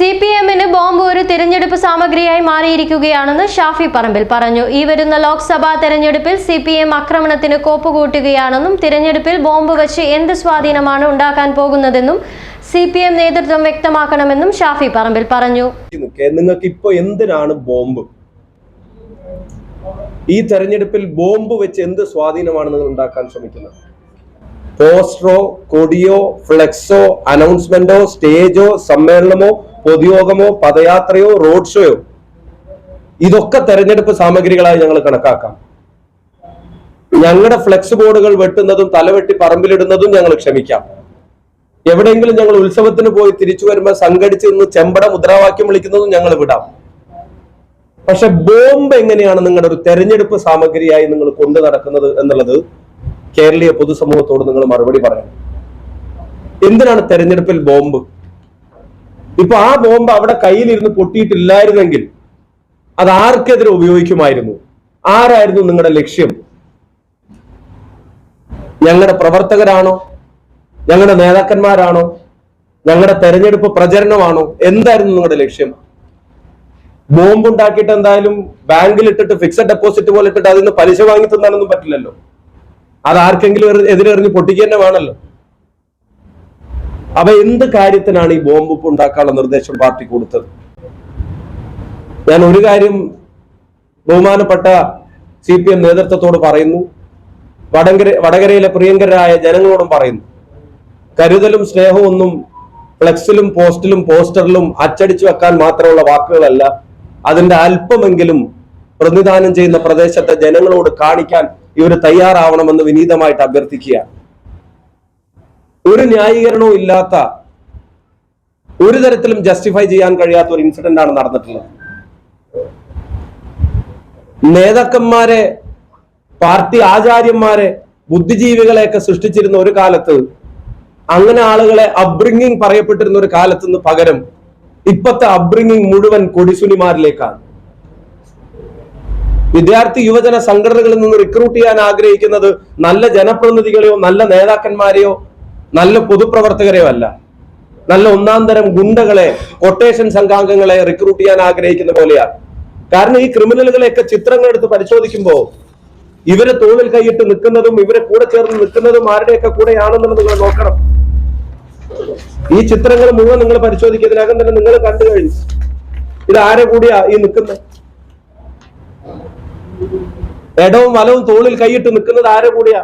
C P എമ്മിന് bomb ഒരു തിരഞ്ഞെടുപ്പ് സാമഗ്രിയായി മാറിയിരിക്കുകയാണെന്ന് ഷാഫി പറമ്പിൽ പറഞ്ഞു. ഈ വരുന്ന ലോക്സഭാ തെരഞ്ഞെടുപ്പിൽ സി പി എം ആക്രമണത്തിന് കോപ്പുകൂട്ടുകയാണെന്നും തിരഞ്ഞെടുപ്പിൽ ബോംബ് വച്ച് എന്ത് സ്വാധീനമാണ് ഉണ്ടാക്കാൻ പോകുന്നതെന്നും സി പി എം നേതൃത്വം വ്യക്തമാക്കണമെന്നും ഷാഫി പറമ്പിൽ പറഞ്ഞു. നിങ്ങൾക്ക് ഇപ്പൊ എന്തിനാണ് ബോംബ്? ഈ തെരഞ്ഞെടുപ്പിൽ ബോംബ് വെച്ച് എന്ത് സ്വാധീനമാണ് നിങ്ങൾ ഉണ്ടാക്കാൻ ശ്രമിക്കുന്നത്? പോസ്റ്ററോ കൊടിയോ ഫ്ലെക്സോ അനൗൺസ്മെന്റോ സ്റ്റേജോ സമ്മേളനമോ പൊതുയോഗമോ പദയാത്രയോ റോഡ് ഷോയോ ഇതൊക്കെ തെരഞ്ഞെടുപ്പ് സാമഗ്രികളായി ഞങ്ങൾ കണക്കാക്കാം. ഞങ്ങളുടെ ഫ്ലെക്സ് ബോർഡുകൾ വെട്ടുന്നതും തലവെട്ടി പറമ്പിലിടുന്നതും ഞങ്ങൾ ക്ഷമിക്കാം. എവിടെയെങ്കിലും ഞങ്ങൾ ഉത്സവത്തിന് പോയി തിരിച്ചു വരുമ്പോൾ സംഘടിച്ച് നിന്ന് ചെമ്പട മുദ്രാവാക്യം വിളിക്കുന്നതും ഞങ്ങൾ വിടാം. പക്ഷെ ബോംബ് എങ്ങനെയാണ് നിങ്ങളുടെ ഒരു തെരഞ്ഞെടുപ്പ് സാമഗ്രിയായി നിങ്ങൾ കൊണ്ടു നടക്കുന്നത് എന്നുള്ളത് കേരളീയ പൊതുസമൂഹത്തോട് നിങ്ങൾ മറുപടി പറയണം. എന്തിനാണ് തെരഞ്ഞെടുപ്പിൽ ബോംബ്? ഇപ്പൊ ആ ബോംബ് അവിടെ കയ്യിലിരുന്ന് പൊട്ടിയിട്ടില്ലായിരുന്നെങ്കിൽ അത് ആർക്കെതിരെ ഉപയോഗിക്കുമായിരുന്നു? ആരായിരുന്നു നിങ്ങളുടെ ലക്ഷ്യം? ഞങ്ങളുടെ പ്രവർത്തകരാണോ? ഞങ്ങളുടെ നേതാക്കന്മാരാണോ? ഞങ്ങളുടെ തെരഞ്ഞെടുപ്പ് പ്രചരണമാണോ? എന്തായിരുന്നു നിങ്ങളുടെ ലക്ഷ്യം? ബോംബ് ഉണ്ടാക്കിയിട്ട് എന്തായാലും ബാങ്കിൽ ഇട്ടിട്ട് ഫിക്സഡ് ഡെപ്പോസിറ്റ് പോലെ ഇട്ടിട്ട് അതിന് പലിശ വാങ്ങി തിന്നാനൊന്നും പറ്റില്ലല്ലോ. അത് ആർക്കെങ്കിലും എതിരെറിഞ്ഞ് പൊട്ടിക്കുക തന്നെ വേണമല്ലോ. അപ്പൊ എന്ത് കാര്യത്തിനാണ് ഈ ബോംബ് ഉണ്ടാക്കാനുള്ള നിർദ്ദേശം പാർട്ടി കൊടുത്തത്? ഞാൻ ഒരു കാര്യം ബഹുമാനപ്പെട്ട സി പി എം നേതൃത്വത്തോട് പറയുന്നു. വടകര വടകരയിലെ പ്രിയങ്കരായ ജനങ്ങളോടും പറയുന്നു. കരുതലും സ്നേഹവും ഒന്നും ഫ്ലെക്സിലും പോസ്റ്റിലും പോസ്റ്ററിലും അച്ചടിച്ചു വെക്കാൻ മാത്രമുള്ള വാക്കുകളല്ല. അതിന്റെ അല്പമെങ്കിലും പ്രതിദാനം ചെയ്യുന്ന പ്രദേശത്തെ ജനങ്ങളോട് കാണിക്കാൻ ഇവർ തയ്യാറാവണമെന്ന് വിനീതമായിട്ട് അഭ്യർത്ഥിക്കുക ഒരു ന്യായീകരണവും ഇല്ലാത്ത ഒരു തരത്തിലും ജസ്റ്റിഫൈ ചെയ്യാൻ കഴിയാത്ത ഒരു ഇൻസിഡന്റ് ആണ് നടന്നിട്ടുള്ളത്. നേതാക്കന്മാരെ പാർട്ടി ആചാര്യന്മാരെ ബുദ്ധിജീവികളെയൊക്കെ സൃഷ്ടിച്ചിരുന്ന ഒരു കാലത്ത് അങ്ങനെ ആളുകളെ അബ്രിങ്ങിങ് പറയപ്പെട്ടിരുന്ന ഒരു കാലത്ത് നിന്ന് പകരം ഇപ്പത്തെ അബ്രിങ്ങിങ് മുഴുവൻ കൊടിസുനിമാരിലേക്കാണ്. വിദ്യാർത്ഥി യുവജന സംഘടനകളിൽ നിന്ന് റിക്രൂട്ട് ചെയ്യാൻ ആഗ്രഹിക്കുന്നത് നല്ല ജനപ്രതിനിധികളെയോ നല്ല നേതാക്കന്മാരെയോ നല്ല പൊതുപ്രവർത്തകരെയോ അല്ല. നല്ല ഒന്നാം തരം ഗുണ്ടകളെ കൊട്ടേഷൻ സംഘാംഗങ്ങളെ റിക്രൂട്ട് ചെയ്യാൻ ആഗ്രഹിക്കുന്ന പോലെയാണ്. കാരണം ഈ ക്രിമിനലുകളെയൊക്കെ ചിത്രങ്ങൾ എടുത്ത് പരിശോധിക്കുമ്പോൾ ഇവരെ തോളിൽ കൈയിട്ട് നിൽക്കുന്നതും ഇവരെ കൂടെ ചേർന്ന് നിൽക്കുന്നതും ആരുടെയൊക്കെ കൂടെയാണെന്നുള്ളത് നിങ്ങൾ നോക്കണം. ഈ ചിത്രങ്ങൾ മുഴുവൻ നിങ്ങൾ പരിശോധിക്കുന്നതിനകം തന്നെ നിങ്ങൾ കണ്ടു കഴിഞ്ഞു. ഇത് ആരെ കൂടിയാ ഈ നിൽക്കുന്നത് ഇടവും വലവും തോളിൽ കൈയിട്ട് നിൽക്കുന്നത് ആരെ കൂടിയാ?